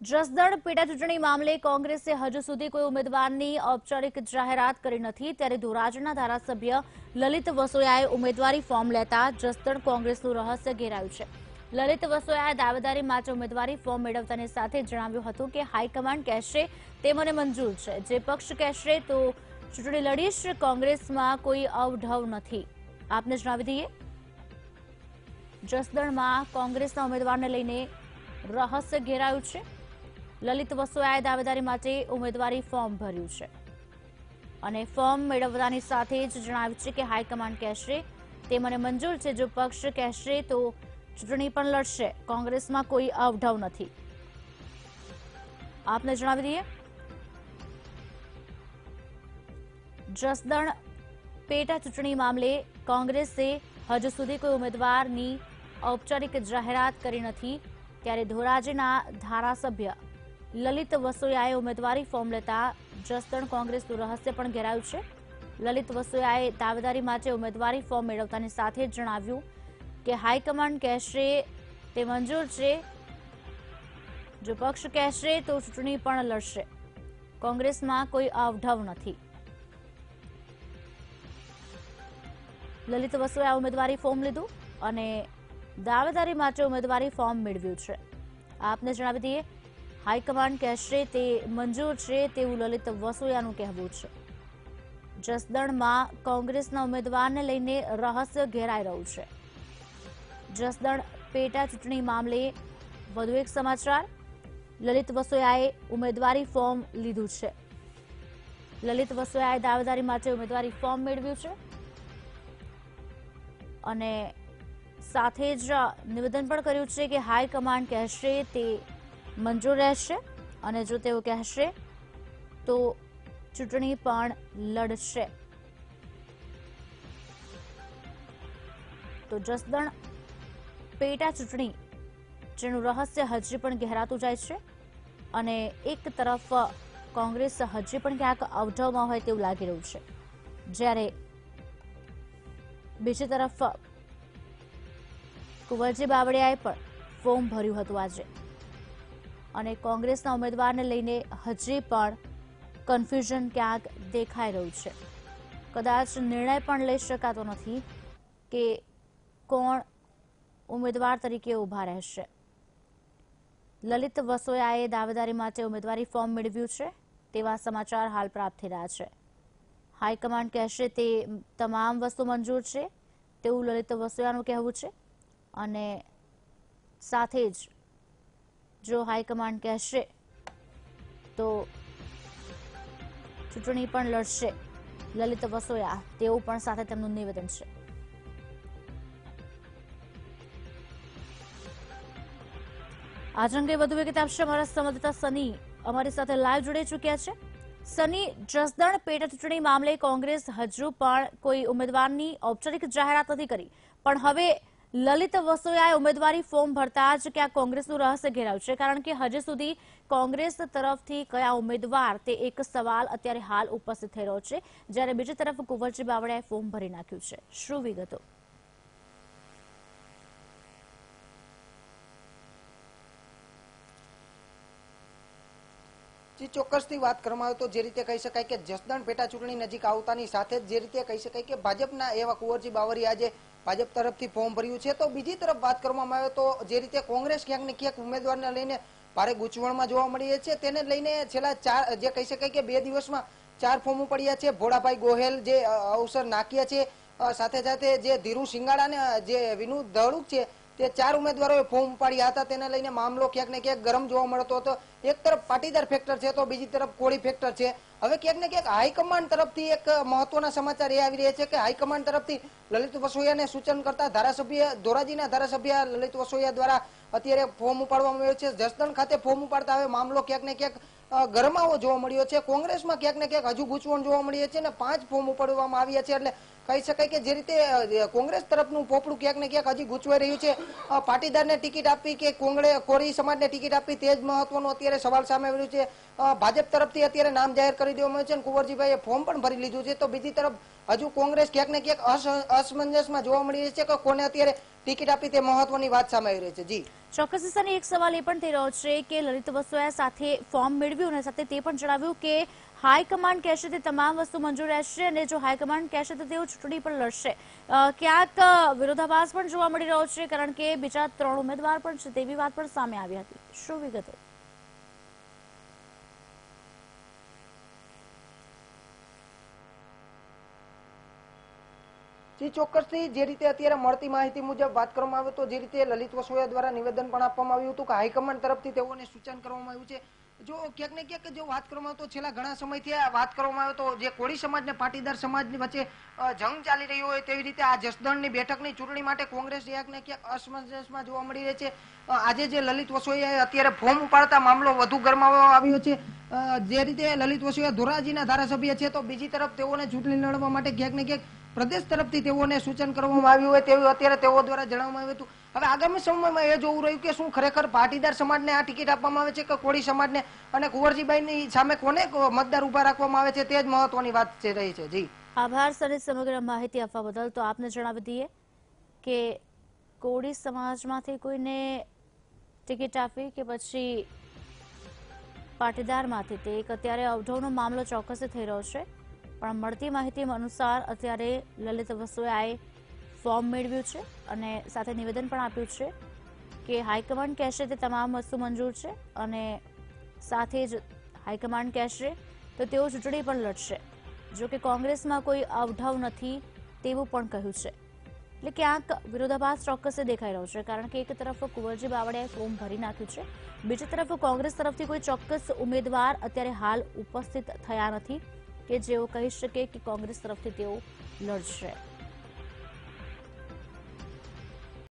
જસદણ પેટા ચૂંટણી મામલે કોંગ્રેસે હજુ સુધી કોઈ ઉમેદવારની ઔપચારિક જાહેરાત કરી નથી. ત્યારે ધોરાજના ધારાસભ્ય લલિત વસોયાએ ઉમેદવારી ફોર્મ લેતા જસદણ કોંગ્રેસનું રહસ્ય ઘેરાયું છે. લલિત વસોયાએ દાવેદારી માટે ઉમેદવારી ફોર્મ મેળવતાની સાથે જણાવ્યું હતું કે હાઈકમાન્ડ કહેશે તે મને મંજૂર છે. જે પક્ષ કહેશે તો ચૂંટણી લડીશ, કોંગ્રેસમાં કોઈ અવઢવ નથી. આપને જણાવી દઈએ. જસદણમાં કોંગ્રેસના ઉમેદવારને લઈને રહસ્ય ઘેરાયું છે. લલિત વસોયાએ દાવેદારી માટે ઉમેદવારી ફોર્મ ભર્યું છે. અને ફોર્મ મેળવવાની સાથે જ જણાવ્યું છે કે હાઈકમાન્ડ કહેશે તે મને મંજૂર છે જો પક્ષ કહેશે તો ચૂંટણી પણ લડશે. કોંગ્રેસમાં કોઈ અવઢવ નથી. આપને જણાવી દઈએ. જસદણ પેટા ચૂંટણી મામલે કોંગ્રેસે હજુ સુધી કોઈ ઉમેદવારની ઔપચારિક જાહેરાત કરી નથી. ત્યારે ધોરાજીના ધારાસભ્ય લલિત વસોયાએ ઉમેદવારી ફોર્મ લેતા જસદણ કોંગ્રેસનું રહસ્ય પણ ઘેરાયું છે. લલિત વસોયાએ દાવેદારી માટે ઉમેદવારી ફોર્મ મેળવતાની સાથે જ જણાવ્યું કે હાઈકમાન્ડ કહેશે તે મંજૂર છે, જો પક્ષ કહેશે તો ચૂંટણી પણ લડશે. કોંગ્રેસમાં કોઈ અવઢવ નથી. લલિત વસોયા ઉમેદવારી ફોર્મ લીધું અને દાવેદારી માટે ઉમેદવારી ફોર્મ મેળવ્યું છે. આપને જણાવી દઈએ હાઈકમાન્ડ કહેશે તે મંજૂર છે તેવું લલિત વસોયાનું કહેવું છે. જસદણમાં કોંગ્રેસના ઉમેદવારને લઈને રહસ્ય ઘેરાઈ રહ્યું છે. જસદણ પેટા ચૂંટણી મામલે વધુ એક સમાચાર. લલિત વસોયાએ ઉમેદવારી ફોર્મ લીધું છે. લલિત વસોયાએ દાવેદારી માટે ઉમેદવારી ફોર્મ મેળવ્યું છે. અને સાથે જ નિવેદન પણ કર્યું છે કે હાઈકમાન્ડ કહેશે તે મંજૂર રહેશે અને જો તેઓ કહેશે તો ચૂંટણી પણ લડશે. તો જસદણ પેટા ચૂંટણી, જેનું રહસ્ય હજી પણ ગહેરાતું જાય છે અને એક તરફ કોંગ્રેસ હજી પણ ક્યાંક અવઢવમાં હોય તેવું લાગી રહ્યું છે. જ્યારે બીજી તરફ કુંવરજી બાવળિયાએ પણ ફોર્મ ભર્યું હતું આજે. અને કોંગ્રેસના ઉમેદવારને લઈને હજી પણ કન્ફ્યુઝન ક્યાંક દેખાઈ રહ્યું છે. કદાચ નિર્ણય પણ લઈ શકાતો નથી કે કોણ ઉમેદવાર તરીકે ઊભા રહેશે. લલિત વસોયાએ દાવેદારી માટે ઉમેદવારી ફોર્મ મેળવ્યું છે તેવા સમાચાર હાલ પ્રાપ્ત થઈ રહ્યા છે. હાઈકમાન્ડ કહેશે તે તમામ વસ્તુ મંજૂર છે તેવું લલિત વસોયાનું કહેવું છે અને સાથે જ જો હાઈકમાન્ડ કહેશે, તો ચૂંટણી પણ લડશે. લલિત વસોયા તેવું પણ સાથે તેમનું નિવેદન છે. આજ અંગે વધુ વિગત આપશે અમારા સંવાદદાતા સની. અમારી સાથે લાઈવ જોડાઈ ચૂક્યા છે. સની, જસદણ પેટા ચૂંટણી મામલે કોંગ્રેસ હજુ પણ કોઈ ઉમેદવારની ઔપચારિક જાહેરાત નથી કરી. પણ હવે લલિત વસોયાએ ઉમેદવારી ફોર્મ ભરતા જ ક્યાં કોંગ્રેસનું રહસ્ય ઘેરાયું છે? કારણ કે હજી સુધી કોંગ્રેસ તરફથી કયા ઉમેદવાર તે એક સવાલ અત્યારે હાલ ઉપસ્થિત થઈ રહ્યો છે. જ્યારે બીજી તરફ કુંવરજી બાવળિયાએ ફોર્મ ભરી નાખ્યું છે. શું વિગતો? જે, ચોક્કસથી વાત કરવામાં આવે તો જે રીતે કહી શકાય કે જસદણ પેટા ચૂંટણી નજીક આવતાની સાથે જ જે રીતે કહી શકાય કે ભાજપના એવા કુંવરજી બાવરી આજે ભાજપ તરફથી ફોર્મ ભર્યું છે. તો બીજી તરફ વાત કરવામાં આવે તો જે રીતે કોંગ્રેસ ક્યાંક ને ક્યાંક ઉમેદવારને લઈને ભારે ગૂંચવણમાં જોવા મળીએ છે તેને લઈને છેલ્લા ચાર, જે કહી શકાય કે બે દિવસમાં ચાર ફોર્મ પડ્યા છે. ભોળાભાઈ ગોહેલ જે અવસર નાખ્યા છે. સાથે સાથે જે ધીરુ સિંગાડા ને જે વિનુ ધડુક છે તે ચાર ઉમેદવારોએ ફોર્મ ઉપાડ્યા હતા. તેને લઈને મામલો ક્યાંક ને ક્યાંક ગરમ જોવા મળતો હતો. એક તરફ પાટીદાર ફેક્ટર છે તો બીજી તરફ કોળી ફેક્ટર છે. હવે ક્યાંક ને ક્યાંક હાઈકમાન્ડ તરફથી એક મહત્વના સમાચાર એ આવી રહ્યા છે કે હાઈકમાન્ડ તરફથી લલિત વસોયાને સૂચન કરતા ધારાસભ્ય ધોરાજીના ધારાસભ્ય લલિત વસોયા દ્વારા અત્યારે ફોર્મ ઉપાડવામાં આવ્યો છે. જસદણ ખાતે ફોર્મ ઉપાડતા હવે મામલો ક્યાંક ને ક્યાંક ગરમાવો જોવા મળ્યો છે. કોંગ્રેસમાં ક્યાંક ને ક્યાંક હજુ ગૂંચવણ જોવા મળી છે અને પાંચ ફોર્મ ઉપાડવામાં આવ્યા છે એટલે કહી શકાય કે જે રીતે કોંગ્રેસ તરફનું પોપડું ક્યાંક ને ક્યાંક હજી ગૂંચવાઈ રહ્યું છે. પાટીદારને ટિકિટ આપવી કે કોંગ્રેસ કોરી સમાજને ટિકિટ આપવી તે જ મહત્વનો અત્યારે સવાલ સામે આવ્યો છે. ભાજપ તરફથી અત્યારે નામ જાહેર કરી દેવામાં આવ્યું છે અને કુંવરજીભાઈએ ફોર્મ પણ ભરી લીધું છે. તો બીજી તરફ હજુ કોંગ્રેસ ક્યાંક ને ક્યાંક અસમંજસમાં જોવા મળી રહી છે કે કોને અત્યારે ટિકિટ આપી તે મહત્વની વાત સામે આવી રહી છે. જી. ચોક્કસ દિશાની એક સવાલ એ પણ થઈ રહ્યો છે કે લલિત વસોયા સાથે ફોર્મ મેળવ્યું અને સાથે તે પણ જણાવ્યું કે હાઈકમાન્ડ કહેશે તે તમામ વસ્તુ મંજૂર રહેશે અને જો હાઈકમાન્ડ કહેશે તો તેઓ ચૂંટણી પણ લડશે. ક્યાંક વિરોધાભાસ પણ જોવા મળી રહ્યો છે કારણ કે બીજા ત્રણ ઉમેદવાર પણ છે તેવી વાત પણ સામે આવી હતી. શું વિગતો? જી, ચોક્કસથી જે રીતે અત્યારે મળતી માહિતી મુજબ વાત કરવામાં આવે તો જે રીતે લલિત વસોયા દ્વારા નિવેદન પણ આપવામાં આવ્યું હતું કે હાઈકમાન્ડ તરફથી તેઓને સૂચન કરવામાં આવ્યું છે. જો ક્યાંક ને ક્યાંક જો વાત કરવામાં આવે તો છેલ્લા ઘણા સમયથી આ વાત કરવામાં આવે તો જે કોળી સમાજ ને પાટીદાર સમાજની વચ્ચે જંગ ચાલી રહ્યો હોય તેવી રીતે આ જસદણની બેઠકની ચૂંટણી માટે કોંગ્રેસ ક્યાંક ને ક્યાંક અસમંજસમાં જોવા મળી રહી છે. આજે જે લલિત વસોયાએ અત્યારે ફોર્મ ઉપાડતા મામલો વધુ ગરમાવવામાં આવ્યો છે. જે રીતે લલિત વસોયા ધોરાજીના ધારાસભ્ય છે તો બીજી તરફ તેઓને ચૂંટણી લડવા માટે ક્યાંક ને ક્યાંક પ્રદેશ તરફથી તેઓને સૂચન કરવામાં આવ્યું હોય તેવું અત્યારે તેઓ દ્વારા જણાવવામાં આવ્યું હતું. હવે આગામી સમયમાં એ જોવું રહ્યું કે શું ખરેખર પાટીદાર સમાજને આ ટિકિટ આપવામાં આવે છે કે કોળી સમાજને અને કુંવરજીભાઈની સામે કોને મતદાર ઊભા રાખવામાં આવે છે તે જ મહત્વની વાત છે રહી છે. જી. આભાર સર સમગ્ર માહિતી આપવા બદલ. તો આપને જણાવી દઈએ કે કોળી સમાજમાંથી કોઈને ટિકિટ આપવી કે પછી પાટીદારમાંથી તે એક અત્યારે અવઢવનો મામલો ચોક્કસ થઈ રહ્યો છે. પણ મળતી માહિતી અનુસાર અત્યારે લલિત વસોયાએ ફોર્મ મેળવ્યું છે અને સાથે નિવેદન પણ આપ્યું છે કે હાઈકમાન્ડ કહેશે તે તમામ વસ્તુ મંજૂર છે અને સાથે જ હાઈકમાન્ડ કહેશે તો તેઓ ચૂંટણી પણ લડશે. જો કે કોંગ્રેસમાં કોઈ અવઢવ નથી તેવું પણ કહ્યું છે. એટલે ક્યાંક વિરોધાભાસ ચોક્કસ દેખાઈ રહ્યો છે કારણ કે એક તરફ કુંવરજી બાવળિયાએ ફોર્મ ભરી નાખ્યું છે, બીજી તરફ કોંગ્રેસ તરફથી કોઈ ચોક્કસ ઉમેદવાર અત્યારે હાલ ઉપસ્થિત થયા નથી. કે જેઓ કહી શકે કે કોંગ્રેસ તરફથી તેઓ લડશે.